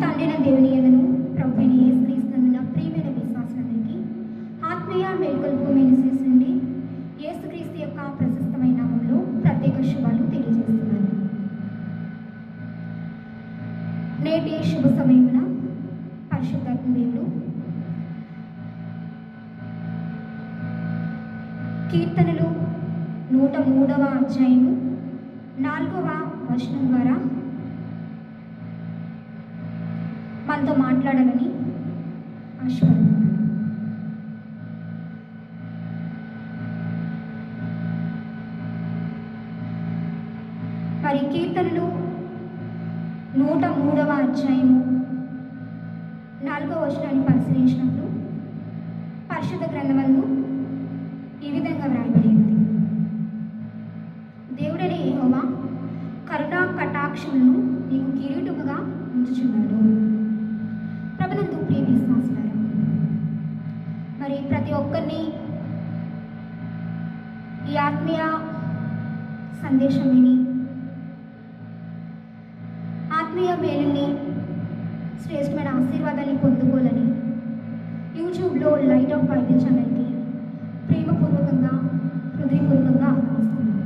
తండ్రిన దేవుని ఎదను ప్రభుని ఏసుక్రీస్తున్న ప్రియమైన విశ్వాసులందరికీ ఆత్మీయ మేల్కొల్పు మినిస్ట్రీస్ నుండి యొక్క ప్రశస్తమైన నామంలో ప్రత్యేక శుభాలు తెలియజేస్తున్నాను. నేటి శుభ సమయమున పరిశుద్ధాత్మ దేవుడు కీర్తనలు నూట మూడవ అధ్యాయము నాలుగవ వచనం ద్వారా మనతో మాట్లాడాలని ఆశపడుతున్నాను. మరి కీర్తనలు నూట మూడవ అధ్యాయము నాలుగవ వచనాన్ని పరిశీలించినప్పుడు పరిశుద్ధ గ్రంథమందు ఈ విధంగా వ్రాయబడి ఉంది దేవుడని యెహోవా కరుణా కటాక్షములను నీకు కిరీటముగా ఉంచుచున్నాడు ప్రభునందు ప్రియ విశ్వాసులారా మరి ప్రతి ఒక్కరిని ఈ ఆత్మీయ సందేశం విని ఆత్మీయ మేలుని శ్రేష్టమైన ఆశీర్వాదాన్ని పొందుకోవాలని యూట్యూబ్లో లైట్ ఆఫ్ బైబిల్ ఛానల్కి ప్రేమపూర్వకంగా హృదయపూర్వకంగా ఆహ్వానిస్తున్నాను.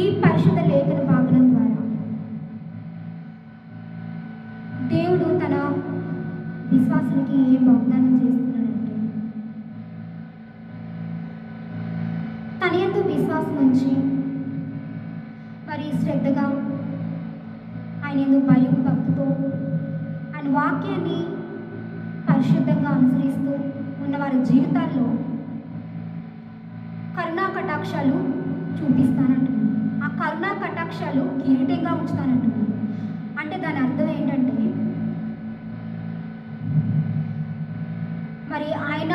ఈ పరిశుద్ధ లేఖన భాగం ద్వారా దేవుడు విశ్వాసానికి ఏ ఏం వాగ్దానం చేస్తున్నాడంటే? తన ఎందు విశ్వాసం ఉంచి మరి శ్రద్ధగా ఆయన ఎందు భయం భక్తితో ఆయన వాక్యాన్ని పరిశుద్ధంగా అనుసరిస్తూ ఉన్న వారి జీవితాల్లో కరుణా కటాక్షాలు చూపిస్తానంటున్నాను ఆ కరుణా కటాక్షాలు కిరీటంగా ఉంచుతానంటున్నాను అంటే దాని అర్థం ఏంటంటే మరి ఆయన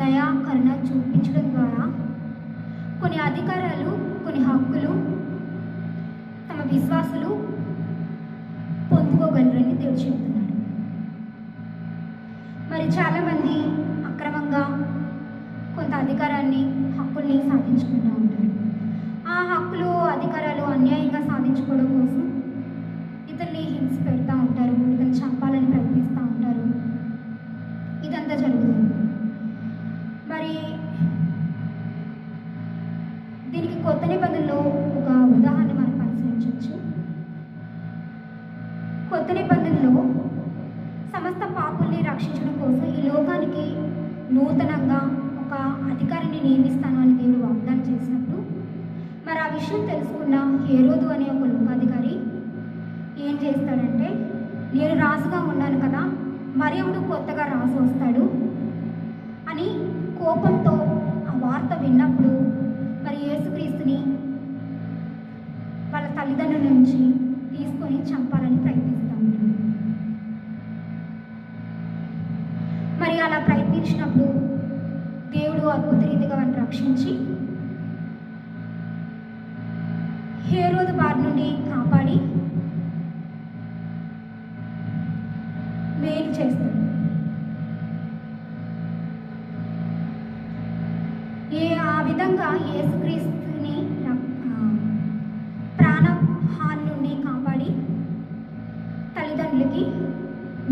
దయాకరణ చూపించడం ద్వారా కొన్ని అధికారాలు కొన్ని హక్కులు తమ విశ్వాసులు పొందుకోగలరని దేవుడు చెప్తున్నాడు. మరి చాలామంది అక్రమంగా కొంత అధికారాన్ని హక్కుల్ని సాధించుకుంటూ ఉంటారు. ఆ హక్కులు అధికారాలు అన్యాయంగా సాధించుకోవడం కోసం ఇతన్ని హింస పెడతా ఉంటారు ఇతన్ని చంపాలని ప్రయత్నిస్తూ ఉంటారు ఇదంతా జరుగుతుంది మరి దీనికి కొత్త నిబంధనలో ఒక ఉదాహరణ మనం పరిశీలించవచ్చు కొత్త నిబంధనలో సమస్త పాపుల్ని రక్షించడం కోసం ఈ లోకానికి నూతనంగా ఒక అధికారిని నియమిస్తాను అని దేవుడు వాగ్దానం చేసినప్పుడు మరి ఆ విషయం తెలుసుకున్న హేరోదు అనే ఒక లోకాధికారి ఏం చేస్తాడంటే నేను రాజుగా ఉన్నాను కదా మరి ఎవడు కొత్తగా రాజు వస్తాడు? అని కోపంతో ఆ వార్త విన్నప్పుడు మరి యేసుక్రీస్తుని వాళ్ళ తల్లిదండ్రుల నుంచి తీసుకొని చంపాలని ప్రయత్నిస్తూ ఉంటాడు మరి అలా ప్రయత్నించినప్పుడు దేవుడు అద్భుత రీతిగా వారిని రక్షించి హేరోదు బారి నుండి కాపాడి మేలు చేస్తాడు. ఏ ఆ విధంగా యేసుక్రీస్తుని తల్లిదండ్రులకి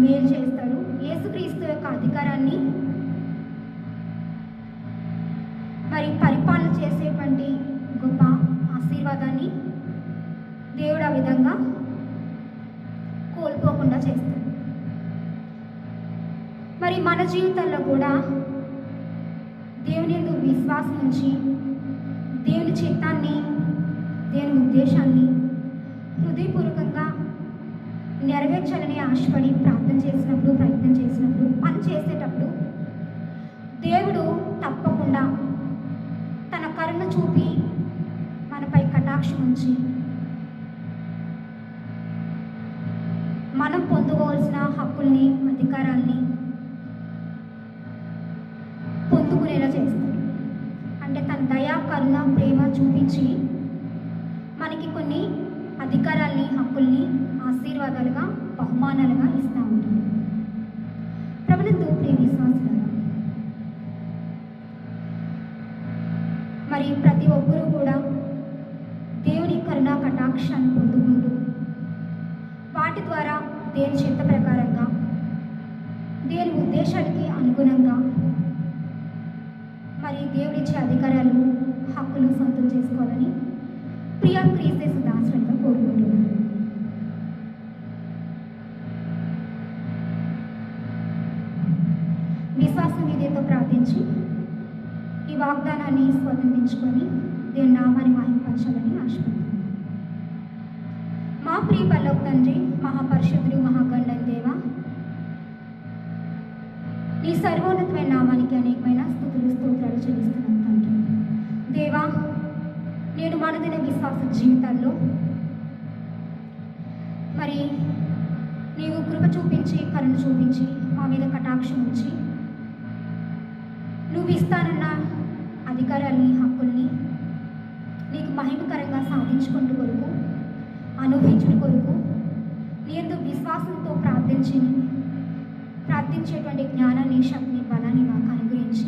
మేలు చేస్తాడు యేసుక్రీస్తు యొక్క అధికారాన్ని మరి పరిపాలన చేసేటువంటి గొప్ప ఆశీర్వాదాన్ని దేవుడు ఆ విధంగా కోల్పోకుండా చేస్తాడు మరి మన జీవితాల్లో కూడా దేవుని ఎందుకు విశ్వాసం ఉంచి దేవుని చిత్తాన్ని దేవుని ఉద్దేశాన్ని హృదయపూర్వకంగా నెరవేర్చాలని ఆశపడి ప్రార్థన చేసినప్పుడు ప్రయత్నం చేసినప్పుడు పని చేసేటప్పుడు దేవుడు తప్పకుండా తన కరుణ చూపి మనపై కటాక్షం ఉంచి మనం పొందుకోవాల్సిన హక్కుల్ని అధికారాల్ని పొందుకునేలా చేస్తాడు. అంటే తన దయా కరుణ ప్రేమ చూపించి మనకి కొన్ని అధికారాల్ని హక్కుల్ని ఆశీర్వాదాలుగా బహుమానాలుగా ఇస్తూ ఉంటుంది. ప్రభునందు ప్రియ విశ్వాసులారా మరి ప్రతి ఒక్కరూ కూడా దేవుని కరుణా కటాక్షాన్ని పొందుకుంటూ వాటి ద్వారా దేని చిత్త ప్రకారంగా దేని ఉద్దేశానికి అనుగుణంగా మరి దేవుడిచ్చే అధికారాలు హక్కులు సొంతం చేసుకోవాలని ప్రియా విశ్వాసం విధేయతో ప్రార్థించి ఈ వాగ్దానాన్ని స్వతంత్రించుకొని దేవుని నామాన్ని మహింపరచాలని ఆశపడుతున్నాను మా ప్రియ పల్లవ తండ్రి మహాపరిశుద్ధుడు మహాగండం దేవ నీ సర్వోన్నతమైన నామానికి అనేకమైన స్థుతులు స్తోత్రాలు చెల్లిస్తున్నాను తండ్రి. దేవా నేను మనదిన విశ్వాస జీవితాల్లో మరి నీవు కృప చూపించి కరుణ చూపించి మా మీద కటాక్షం ఉంచి నువ్వు ఇస్తానన్న అధికారాన్ని హక్కుల్ని నీకు మహిమకరంగా సాధించుకుంటూ కొరకు అనుభవించుట కొరకు నీ ఎందు విశ్వాసంతో ప్రార్థించి ప్రార్థించేటువంటి జ్ఞానాన్ని శక్తిని బలాన్ని మాకు అనుగ్రహించి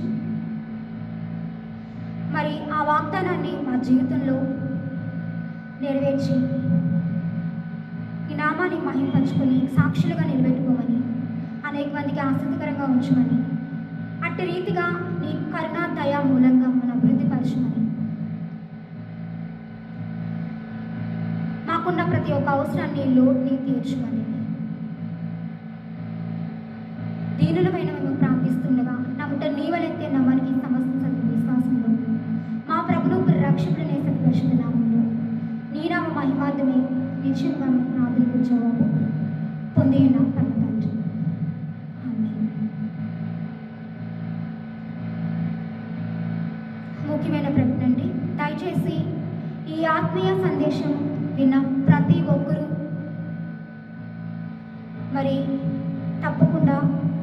మరి ఆ వాగ్దానాన్ని మా జీవితంలో నెరవేర్చి ఈ నామాన్ని మహింపంచుకొని సాక్షులుగా నిలబెట్టుకోమని అనేక మందికి ఆసక్తికరంగా ఉంచమని అట్టి రీతిగా నీ కరుణ దయా మూలంగా మన అభివృద్ధి పరచమని. మాకున్న ప్రతి ఒక్క అవసరాన్ని లోటుని తీర్చమని. దీనులమైన మేము ప్రార్థిస్తుండగా నమ్ముట నీవలెత్తే నమ్మనికి సమస్త విశ్వాసంలో మా ప్రభులు రక్షకుడు నేసరి పరిశుద్ధ నామంలో నీ మహిమార్థమే నిశ్చయంగా ప్రార్థనకు జవాబు. పొంది ఉన్నాం పరమ తండ్రి ఆమేన్. ముఖ్యమైన ప్రకటన అండి. దయచేసి ఈ ఆత్మీయ సందేశం విన్న ప్రతి ఒక్కరూ మరి తప్పకుండా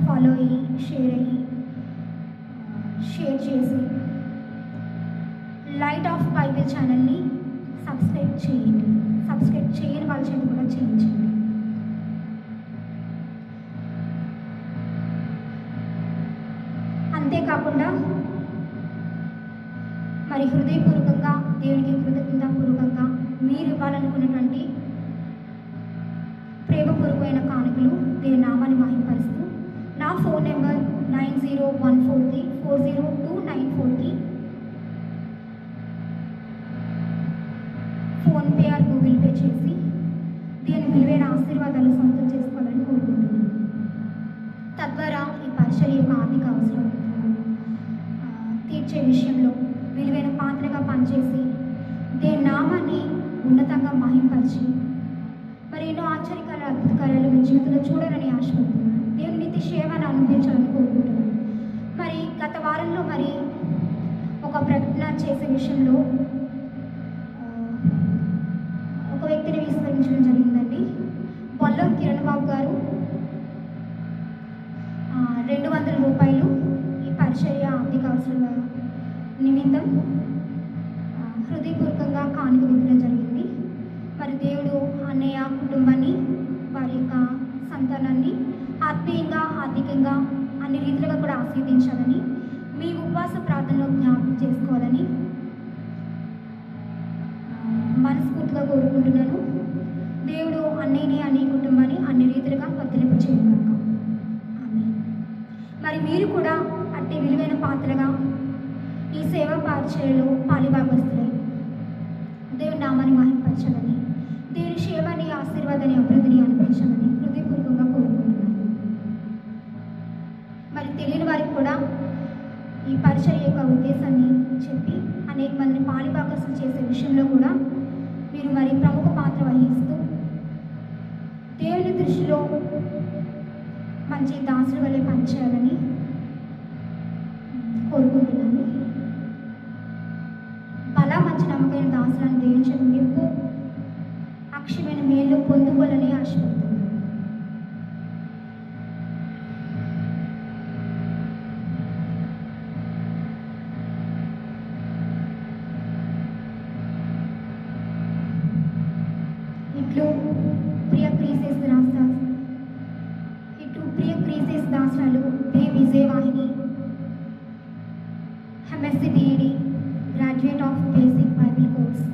ఫాలో అయ్యి షేర్ అయ్యి షేర్ చేసి లైట్ ఆఫ్ బైబిల్ ఛానల్ని సబ్స్క్రైబ్ చేయండి. సబ్స్క్రైబ్ చేయని వాళ్ళ చేత కూడా చేయించండి. అంతేకాకుండా మరి హృదయపూర్వకంగా దేవునికి కృతజ్ఞతాపూర్వకంగా మీరు ఇవ్వాలనుకున్నటువంటి ప్రేమపూర్వకమైన కానుకలు దేవుని నామాన్ని మహింపరుస్తూ నా phone number nine zero one four three four zero two nine ఫోర్కి ఫోన్పే ఆర్ గూగుల్ పే చేసి దీని విలువైన ఆశీర్వాదాలు సొంతం చేసుకోవాలని కోరుకుంటున్నాను. తద్వారా ఈ పరిచయ యొక్క ఆర్థిక అవసరం తీర్చే విషయంలో విలువైన పాత్రగా పనిచేసి దేని నామాన్ని ఉన్నతంగా మహింపరిచి మరి ఎన్నో ఆశ్చర్యకర అద్భుతకార్యాలు మీ జీవితంలో చూడాలని ఆశపడుతున్నాను. దేవుని నీతి సేవను అనుభవించాలని కోరుకుంటున్నాను. మరి గత వారంలో మరి ఒక ప్రకటన చేసే విషయంలో ఒక వ్యక్తిని విస్మరించడం జరిగిందండి. పొల్లో కిరణ్ బాబు గారు రెండు వందల రూపాయలు ఈ పరిచర్య ఆర్థిక అవసరాల నిమిత్తం హృదయపూర్వకంగా కానుక విధడం జరిగింది. మరి దేవుడు అన్నయ్య కుటుంబాన్ని వారి యొక్క సంతానాన్ని ఆత్మీయంగా ఆర్థికంగా అన్ని రీతిలుగా కూడా ఆస్వాదించాలని మీ ఉపవాస ప్రార్థనలో జ్ఞాపకం చేసుకోవాలని మనస్ఫూర్తిగా కోరుకుంటున్నాను. దేవుడు అన్నయ్యని అన్నయ్య కుటుంబాన్ని అన్ని రీతిలుగా వర్తిలింపచేయను కనుక మరి మీరు కూడా అట్టి విలువైన పాత్రగా సేవా పరిచయలో పాలిభాగస్తులై దేవుని నామాన్ని మహింపరచాలని దేవుని సేవని ఆశీర్వాదాన్ని అభివృద్ధిని అనిపించాలని హృదయపూర్వకంగా కోరుకుంటున్నాను. మరి తెలియని వారికి కూడా ఈ పరిచయ యొక్క ఉద్దేశాన్ని చెప్పి అనేక మందిని పాలిభాగస్తులు చేసే విషయంలో కూడా మీరు మరి ప్రముఖ పాత్ర వహిస్తూ దేవుని దృష్టిలో మంచి దాసుల వలె పనిచేయాలని కోరుకుంటున్నాను. మంచి నమ్మకమైన దాసులను దేవుని చేత అక్షమైన అక్షయమైన మేలు పొందుకోవాలని ఆశపడుతుంది graduate of basic Bible course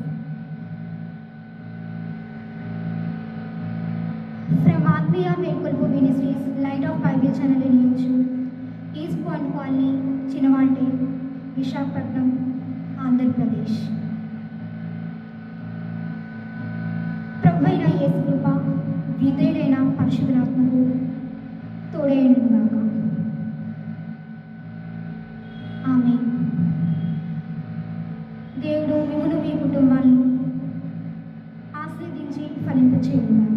From Atmiya Velkolpu Ministries, Light of Bible Channel in YouTube, East Point Colony, Chinavante, Visakhapatnam Andhra Pradesh ప్రభు అయిన యేసు కృప విధేయుడైన పరిశుద్ధులాత్మకు తోడేయండుగాక మిమ్మల్ని మీ కుటుంబాలను ఆశీర్వదించి ఫలింపచేయుగాక